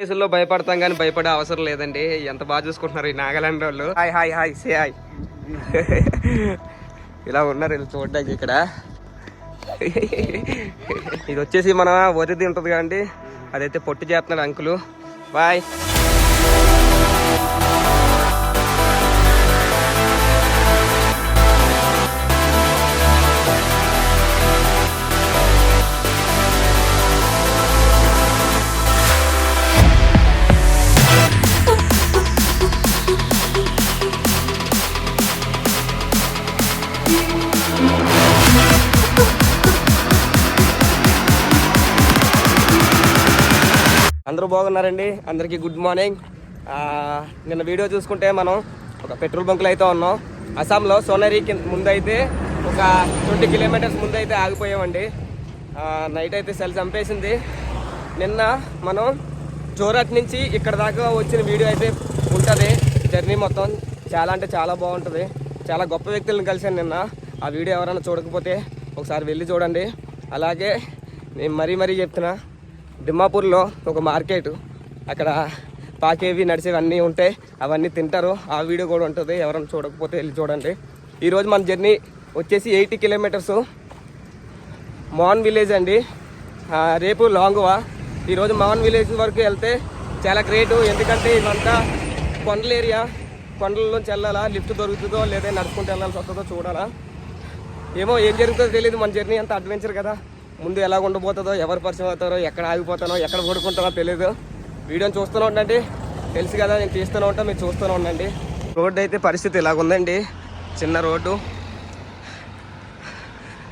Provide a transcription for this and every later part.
కేసుల్లో భయపడతాం కానీ భయపడే అవసరం లేదండి. ఎంత బాగా చూసుకుంటున్నారు ఈ నాగాలాండ్ వాళ్ళు. Hi hi hi say hi ఇలా ఉన్నారు వీళ్ళు చూడడానికి ఇక్కడ. ఇది వచ్చేసి మన వరిది ఉంటుంది కదండి. అదైతే పొట్టు చేస్తున్నారు అంకులు. బాయ్ అందరూ బాగున్నారండి? అందరికీ గుడ్ మార్నింగ్. నిన్న వీడియో చూసుకుంటే మనం ఒక పెట్రోల్ బంకులో అయితే ఉన్నాం. అస్సాంలో సోనరీకి ముందైతే ఒక ట్వంటీ కిలోమీటర్స్ ముందైతే ఆగిపోయామండి. నైట్ అయితే సెల్ చంపేసింది. నిన్న మనం జోరట్ నుంచి ఇక్కడ దాకా వచ్చిన వీడియో అయితే ఉంటుంది. జర్నీ మొత్తం చాలా అంటే చాలా బాగుంటుంది. చాలా గొప్ప వ్యక్తులను కలిశాను నిన్న. ఆ వీడియో ఎవరైనా చూడకపోతే ఒకసారి వెళ్ళి చూడండి. అలాగే నేను మరీ మరీ చెప్తున్నా దిమ్మాపూర్లో ఒక మార్కెట్. అక్కడ పాకేవి నడిచేవి అన్నీ ఉంటాయి అవన్నీ తింటారు. ఆ వీడియో కూడా ఉంటుంది. ఎవరైనా చూడకపోతే వెళ్ళి చూడండి. ఈరోజు మన జర్నీ వచ్చేసి ఎయిటీ కిలోమీటర్స్. మాన్ విలేజ్ అండి. రేపు లాంగువా. ఈరోజు మాన్ విలేజ్ వరకు వెళ్తే చాలా గ్రేటు. ఎందుకంటే ఇదంతా కొండల ఏరియా. కొండలలోంచి వెళ్ళాలా లిఫ్ట్ దొరుకుతుందో లేదా నడుచుకుంటూ వెళ్ళాల్సి వస్తుందో చూడాలా. ఏమో ఏం జరుగుతుందో తెలియదు మన జర్నీ అంత అడ్వెంచర్ కదా. ముందు ఎలా ఉండబోతుందో ఎవరు పరిచయం అవుతారో ఎక్కడ ఆగిపోతానో ఎక్కడ పడుకుంటానో తెలియదు వీడియోని చూస్తూనే ఉండండి. తెలుసు కదా నేను తీస్తూనే ఉంటా మీరు చూస్తూనే ఉండండి. రోడ్డు అయితే పరిస్థితి ఇలాగుందండి. చిన్న రోడ్డు.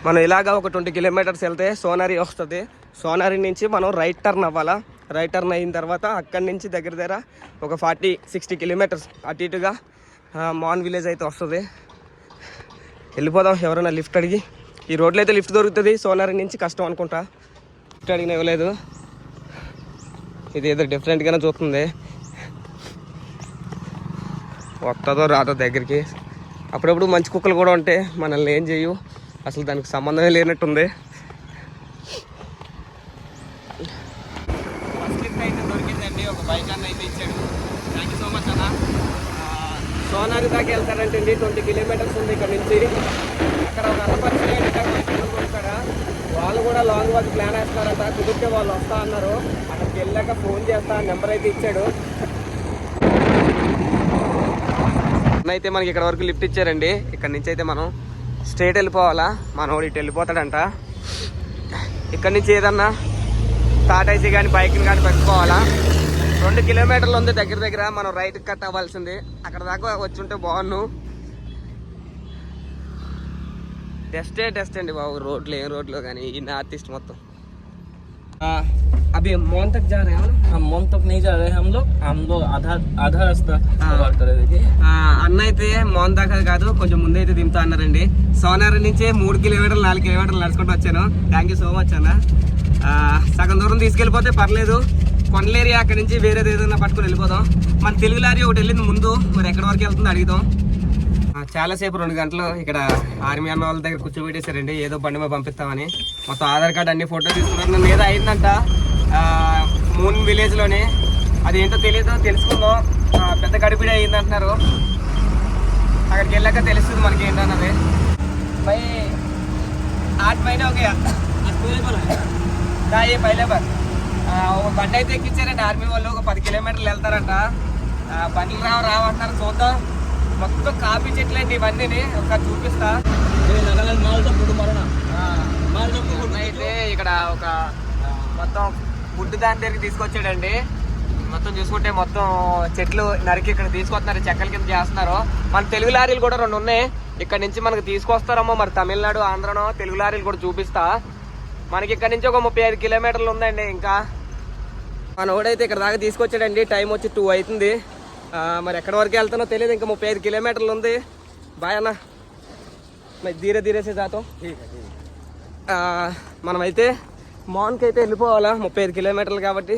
మనం ఇలాగా ఒక ట్వంటీ కిలోమీటర్స్ వెళ్తే సోనారి వస్తుంది. సోనారి నుంచి మనం రైట్ టర్న్ అవ్వాలా? రైట్ టర్న్ అయిన తర్వాత అక్కడి నుంచి దగ్గర దగ్గర ఒక ఫార్టీ సిక్స్టీ కిలోమీటర్స్ అటు ఇటుగా మాన్ విలేజ్ అయితే వస్తుంది. వెళ్ళిపోదాం ఎవరైనా లిఫ్ట్ అడిగి. ఈ రోడ్లో అయితే లిఫ్ట్ దొరుకుతుంది. సోలార్ నుంచి కష్టం అనుకుంటా. లిఫ్ట్ అడిగిన ఇవ్వలేదు. ఇది ఏదో డిఫరెంట్గానే చూస్తుంది. వస్తుందో రాదో దగ్గరికి. అప్పుడప్పుడు మంచి కుక్కలు కూడా ఉంటాయి మనల్ని ఏం చేయు? అసలు దానికి సంబంధమే లేనట్టుంది. ఫస్ట్ లిఫ్ట్ అయితే దొరికిందండి. ఒక బైక్ అన్న అయితే ఇచ్చాడు. థ్యాంక్ యూ సో మచ్ అన్న. సోనారి దాకా వెళ్తారంటే అండి. ట్వంటీ కిలోమీటర్స్ ఉంది ఇక్కడ నుంచి. అక్కడ ఒక ఇక్కడ వాళ్ళు కూడా లాంగ్ వాక్ ప్లాన్ వేస్తారంట. కుదిరితే వాళ్ళు వస్తా అన్నారు. అక్కడికి వెళ్ళాక ఫోన్ చేస్తా నెంబర్ అయితే ఇచ్చాడు. అయితే మనకి ఇక్కడ వరకు లిఫ్ట్ ఇచ్చారండి. ఇక్కడ నుంచి అయితే మనం స్ట్రేట్ వెళ్ళిపోవాలా? మనోడు ఇటు వెళ్ళిపోతాడంట. ఇక్కడ నుంచి ఏదన్నా టాటాసీ కానీ బైక్ని కానీ పెట్టుకోవాలా? రెండు కిలోమీటర్లు ఉంది దగ్గర దగ్గర మనం రైట్ కట్ అవ్వాల్సింది అక్కడ దాకా వచ్చి ఉంటే బాగున్ను టెస్టే టెస్ట్ అండి బాబు రోడ్లు ఏం రోడ్లు కానీ ఈ నార్త్ ఈస్ట్ మొత్తం అవి మోన్ తక్ జా రే हम मोम तक नहीं जा रहे हम लोग हम लोग आधा आधा रास्ता हाँ। कवर कर रहे थे అన్న అయితే మోహన్ దాకా కాదు కొంచెం ముందే అయితే దింపుతా అన్నారండి సోనార్ నుంచి మూడు కిలోమీటర్లు నాలుగు కిలోమీటర్లు నడుచుకుంటూ వచ్చాను థ్యాంక్ యూ సో మచ్ అన్న ఆ, సగం దూరం తీసుకెళ్ళిపోతే పర్లేదు కొండల ఏరియా అక్కడి నుంచి వేరేది ఏదైనా పట్టుకుని వెళ్ళిపోదాం. మన తెలుగు లారీ ఒకటి వెళ్ళింది ముందు. మరి ఎక్కడి వరకు వెళ్తుందో అడుగుదాం. చాలాసేపు రెండు గంటలు ఇక్కడ ఆర్మీ అన్న వాళ్ళ దగ్గర కూర్చోబెట్టేశారండి. ఏదో బండి మీద పంపిస్తామని. మొత్తం ఆధార్ కార్డు అన్ని ఫోటో తీసుకున్నారు. నన్ను ఏదో అయిందంట. మూన్ విలేజ్లోనే అది ఏంటో తెలియదు తెలుసుకుందాం. పెద్ద గడిపిడి అయింది అంటున్నారు అక్కడికి వెళ్ళాక తెలుస్తుంది మనకి ఏంటన్నది. పై ఆట్ పైన ఓకే పైలేబర్ ఒక బండి అయితే ఎక్కించారండి. ఆర్మీ వాళ్ళు ఒక పది కిలోమీటర్లు వెళ్తారంట. బండ్లు రావు రావంటున్నారు చూద్దాం. మొత్తం కాఫీ చెట్లు అండి ఇవన్నీ ఒక చూపిస్తా అయితే ఇక్కడ ఒక మొత్తం ఫుడ్ దాని దగ్గరికి తీసుకొచ్చాడండి. మొత్తం చూసుకుంటే మొత్తం చెట్లు నరికి ఇక్కడ తీసుకొస్తున్నారు చెక్కల కింద చేస్తున్నారు. మన తెలుగు లారీలు కూడా రెండు ఉన్నాయి. ఇక్కడ నుంచి మనకు తీసుకొస్తారమ్మో మరి తమిళనాడు ఆంధ్రనో తెలుగు లారీలు కూడా చూపిస్తా. మనకి ఇక్కడ నుంచి ఒక ముప్పై ఐదు కిలోమీటర్లు ఉందండి ఇంకా. మన ఓడైతే ఇక్కడ దాకా తీసుకొచ్చాడండి. టైం వచ్చి టూ అవుతుంది. మరి ఎక్కడి వరకు వెళ్తానో తెలియదు ఇంకా ముప్పై ఐదు కిలోమీటర్లు ఉంది. బాయ్ అన్న. మరి ధీరే ధీరేసే మనమైతే మాన్కి అయితే వెళ్ళిపోవాలా. ముప్పై ఐదు కిలోమీటర్లు కాబట్టి.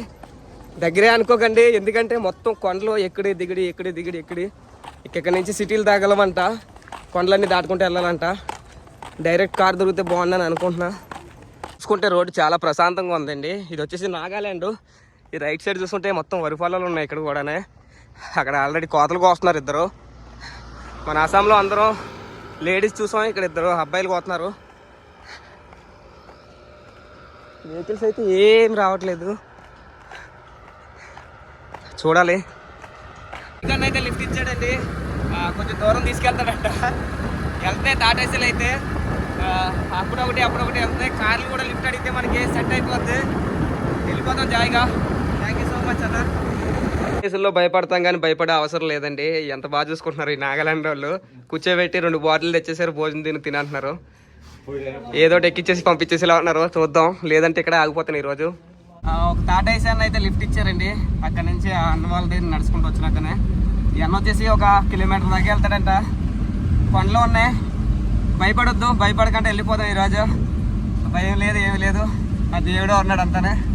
దగ్గరే అనుకోకండి. ఎందుకంటే మొత్తం కొండలు ఎక్కడి దిగిడి ఎక్కడి దిగిడి ఎక్కడి. ఇక్కడ నుంచి సిటీలు తాగలమంట. కొండలన్నీ దాటుకుంటూ వెళ్ళాలంట. డైరెక్ట్ కార్ దొరికితే బాగుందని అనుకుంటున్నా. చూసుకుంటే రోడ్డు చాలా ప్రశాంతంగా ఉందండి. ఇది వచ్చేసి నాగాల్యాండ్ ఈ రైట్ సైడ్ చూస్తుంటే మొత్తం వరి పొలాలు ఉన్నాయి ఇక్కడ కూడానే. అక్కడ ఆల్రెడీ కోతలు కోస్తున్నారు ఇద్దరు. మన అస్సాంలో అందరం లేడీస్ చూసాం ఇక్కడ ఇద్దరు అబ్బాయిలు కోతున్నారు. వెహికల్స్ అయితే ఏం రావట్లేదు. చూడాలి. ఇక్కడ అయితే లిఫ్ట్ ఇచ్చాడండి. కొంచెం దూరం తీసుకెళ్తాడంట. వెళ్తే టాటాసీలు అయితే అప్పుడొకటి అప్పుడొకటి వెళ్తే కార్లు కూడా లిఫ్ట్ అడిగితే మనకి సెట్ అయిపోద్ది. వెళ్ళిపోతాం జాయిగా థ్యాంక్ యూ సో మచ్ అన్న కేసుల్లో భయపడతాం కానీ భయపడే అవసరం లేదండి. ఎంత బాగా చూసుకుంటున్నారు ఈ నాగాలాండ్ వాళ్ళు. కూర్చోబెట్టి రెండు బాటిల్ తెచ్చేసారు భోజనం తిని తినంటున్నారు. ఏదో ఒకటి ఎక్కిచ్చేసి పంపించేసేలా ఉన్నారు. చూద్దాం. లేదంటే ఇక్కడ ఆగిపోతాను ఈరోజు. ఒక టాటా ఏసీ అయితే లిఫ్ట్ ఇచ్చారండి. అక్కడ నుంచి ఆ అన్న వాళ్ళ దగ్గర నడుచుకుంటూ వచ్చినాకనే. ఈ అన్న వచ్చేసి ఒక కిలోమీటర్ దాకా వెళ్తాడంట. కొండలు ఉన్నాయి. భయపడొద్దు. భయపడకుండా వెళ్ళిపోతాం ఈరోజు. భయం లేదు ఏమి లేదు. ఆ దేవుడే ఉన్నాడు అంతానే.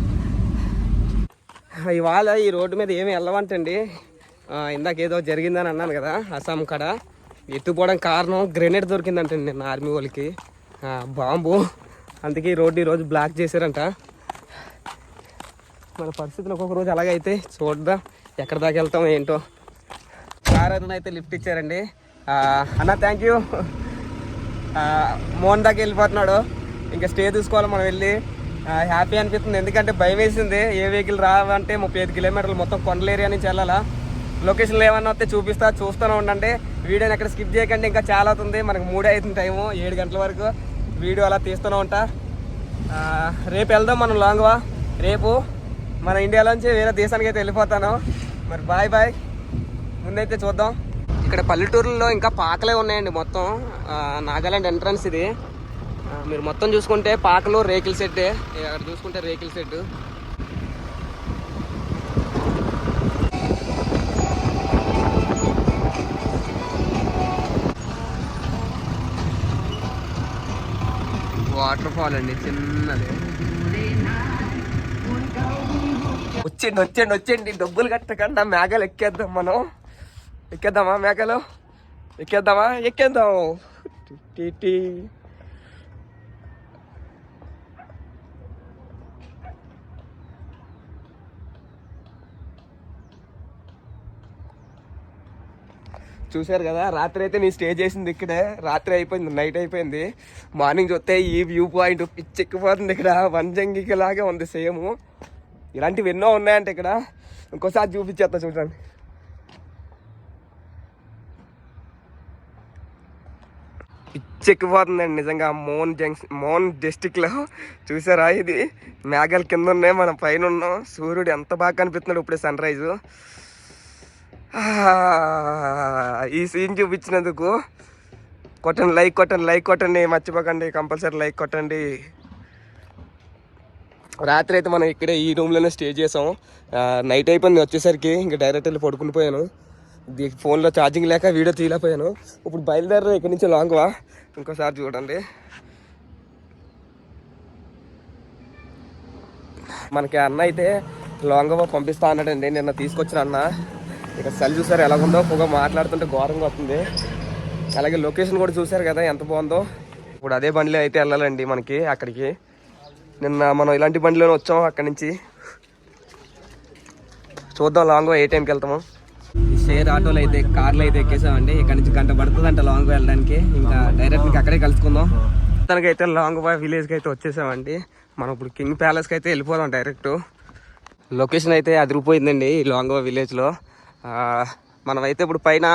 ఇవాళ ఈ రోడ్డు మీద ఏమి వెళ్ళవంటండి. ఇందాకేదో ఇందాక ఏదో జరిగిందని అన్నాను కదా అస్సాం కాడ. ఎత్తుపోవడం కారణం గ్రెనేడ్ దొరికిందంటండి నిన్న ఆర్మీ వాళ్ళకి. బాంబు. అందుకే ఈ రోడ్డు ఈరోజు బ్లాక్ చేశారంట. మన పరిస్థితులు ఒక్కొక్క రోజు అలాగైతే చూద్దాం ఎక్కడ దాకా వెళ్తాం ఏంటో. కార్ అతను అయితే లిఫ్ట్ ఇచ్చారండి. అన్న థ్యాంక్ యూ మోహన్ దాకా వెళ్ళిపోతున్నాడు. ఇంకా స్టే చూసుకోవాలి మనం వెళ్ళి. హ్యాపీ అనిపిస్తుంది. ఎందుకంటే భయం వేసింది. ఏ వెహికల్ రావంటే ముప్పై ఐదు కిలోమీటర్లు మొత్తం కొండల ఏరియా నుంచి వెళ్ళాలా? లొకేషన్లో ఏమన్నా వస్తే చూపిస్తా చూస్తూనే ఉండండి. వీడియోని ఎక్కడ స్కిప్ చేయకండి. ఇంకా చాలా అవుతుంది. మనకు మూడే అవుతుంది టైము ఏడు గంటల వరకు వీడియో అలా తీస్తూనే ఉంటా. రేపు వెళ్దాం మనం లాంగ్వా రేపు మన ఇండియాలోంచి వేరే దేశానికి అయితే వెళ్ళిపోతాను. మరి బాయ్ బాయ్ ముందైతే చూద్దాం. ఇక్కడ పల్లెటూరులో ఇంకా పాకలే ఉన్నాయండి మొత్తం. నాగాలాండ్ ఎంట్రన్స్ ఇది. మీరు మొత్తం చూసుకుంటే పాకలో రేకుల సెట్టే అక్కడ చూసుకుంటే రేకుల సెట్ వాటర్ ఫాల్ అండి చిన్నది. వచ్చేయండి వచ్చేయండి వచ్చేయండి. డబ్బులు కట్టకుండా మేఘాలు ఎక్కేద్దాం మనం. ఎక్కేద్దామా మేఘాలు? ఎక్కేద్దామా? ఎక్కేద్దాం. టీ. చూశారు కదా రాత్రి అయితే నేను స్టే చేసింది ఇక్కడే. రాత్రి అయిపోయింది నైట్ అయిపోయింది. మార్నింగ్ చూస్తే ఈ వ్యూ పాయింట్ పిచ్చెక్కిపోతుంది ఇక్కడ. వంజంగికి లాగే ఉంది సేమ్. ఇలాంటివి ఎన్నో ఉన్నాయంటే ఇక్కడ. ఇంకోసారి చూపించేస్తా చూడండి. పిచ్చెక్కిపోతుందండి నిజంగా మోన్ జంక్షన్ మోన్ డిస్టిక్లో చూసారా ఇది? మేఘాలు కింద ఉన్నాయి మనం పైన ఉన్నాం. సూర్యుడు ఎంత బాగా కనిపిస్తున్నాడు ఇప్పుడే సన్ రైజు ఈ సీన్ చూపించినందుకు కొట్టండి లైక్ కొట్టండి లైక్ కొట్టండి మర్చిపోకండి కంపల్సరీ లైక్ కొట్టండి. రాత్రి అయితే మనం ఇక్కడే ఈ రూమ్లోనే స్టే చేసాం నైట్ అయిపోయింది వచ్చేసరికి ఇంకా డైరెక్ట్ వెళ్ళి పడుకుని పోయాను. ఫోన్లో ఛార్జింగ్ లేక వీడియో తీయలేకపోయాను. ఇప్పుడు బయలుదేరారు ఇక్కడి నుంచి లాంగ్వా ఇంకోసారి చూడండి. మనకి అన్న అయితే లాంగ్వా పంపిస్తా అన్నాడండి నిన్న తీసుకొచ్చిన అన్న. ఇక చలి చూసారు ఎలా ఉందో? పొగ మాట్లాడుతుంటే ఘోరంగా వస్తుంది. అలాగే లొకేషన్ కూడా చూసారు కదా ఎంత బాగుందో. ఇప్పుడు అదే బండిలో అయితే వెళ్ళాలండి మనకి అక్కడికి. నిన్న మనం ఇలాంటి బండిలోనే వచ్చాం అక్కడి నుంచి. చూద్దాం లాంగ్ ఏ టైంకి వెళ్తాము. షేర్ ఆటోలు అయితే కార్లు అయితే ఎక్కేసామండి. ఇక్కడ నుంచి గంట పడుతుంది అంట లాంగ్ వెళ్ళడానికి. ఇంకా డైరెక్ట్ ఇంకా అక్కడే కలుసుకుందాం. మొత్తానికి అయితే లాంగ్ బాయ్ విలేజ్కి అయితే వచ్చేసామండి. మనం ఇప్పుడు కింగ్ ప్యాలెస్కి అయితే వెళ్ళిపోదాం డైరెక్ట్ లొకేషన్ అయితే అదిరిపోయిందండి ఈ లాంగ్ విలేజ్లో మనమైతే ఇప్పుడు పైన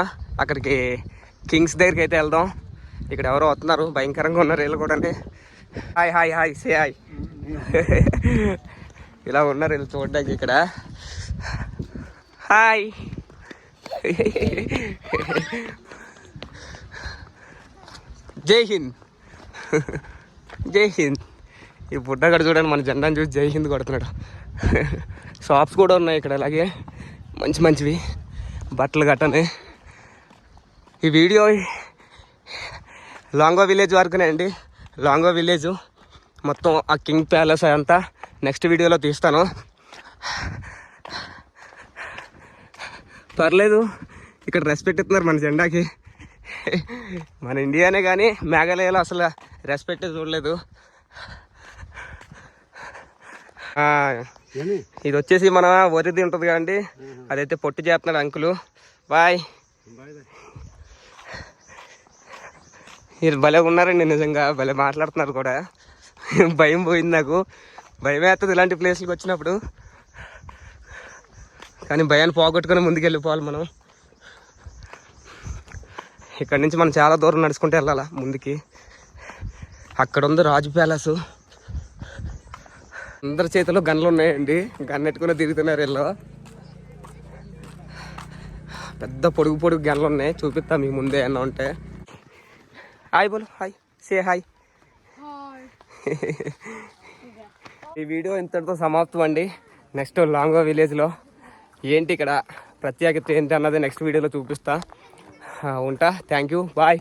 అక్కడికి కింగ్స్ దగ్గరికి అయితే వెళ్దాం. ఇక్కడ ఎవరో వస్తున్నారు భయంకరంగా ఉన్నారు వీళ్ళు కూడా. Hi hi hi say hi. ఇలా ఉన్నారు వీళ్ళు చూడడానికి ఇక్కడ. హాయ్. జై హింద్. జై హింద్. ఈ బుడ్డగాడు చూడండి మన జెండాను చూసి జై హింద్ కొడుతున్నాడు. షాప్స్ కూడా ఉన్నాయి ఇక్కడ అలాగే. మంచి మంచివి. బట్టలు గట్టని ఈ వీడియో లాంగో విలేజ్ వరకునే అండి. లాంగో విలేజ్. మొత్తం ఆ కింగ్ ప్యాలెస్ అంతా నెక్స్ట్ వీడియోలో తీస్తాను. పర్లేదు. ఇక్కడ రెస్పెక్ట్ ఇస్తున్నారు మన జెండాకి. మన ఇండియానే కానీ మేఘాలయలో అసలు రెస్పెక్ట్ చూడలేదు. ఇది వచ్చేసి మన వరిది ఉంటుంది కదండి. అదైతే పొట్టు చేస్తున్నాడు అంకులు. బాయ్. మీరు భలే ఉన్నారండి నిజంగా భలే మాట్లాడుతున్నారు కూడా. భయం పోయింది నాకు. భయం వేస్తుంది ఇలాంటి ప్లేస్లకు వచ్చినప్పుడు. కానీ భయాన్ని పోగొట్టుకొని ముందుకు వెళ్ళిపోవాలి మనం. ఇక్కడ నుంచి మనం చాలా దూరం నడుచుకుంటూ వెళ్ళాలా ముందుకి. అక్కడ ఉంది రాజు ప్యాలెస్. అందరి చేతిలో గన్లు ఉన్నాయండి. గన్ ఎట్టుకుని తిరుగుతున్నారు వీళ్ళు. పెద్ద పొడుగు పొడుగు గన్లు ఉన్నాయి. చూపిస్తా మీకు ముందే అన్న ఉంటే. హాయ్ బోలు హాయ్. Say hi. ఈ వీడియో ఇంతటితో సమాప్తం అండి. నెక్స్ట్ లాంగో విలేజ్లో ఏంటి ఇక్కడ ప్రత్యేకత ఏంటి అన్నది నెక్స్ట్ వీడియోలో చూపిస్తా. ఉంటా. Thank you. బాయ్.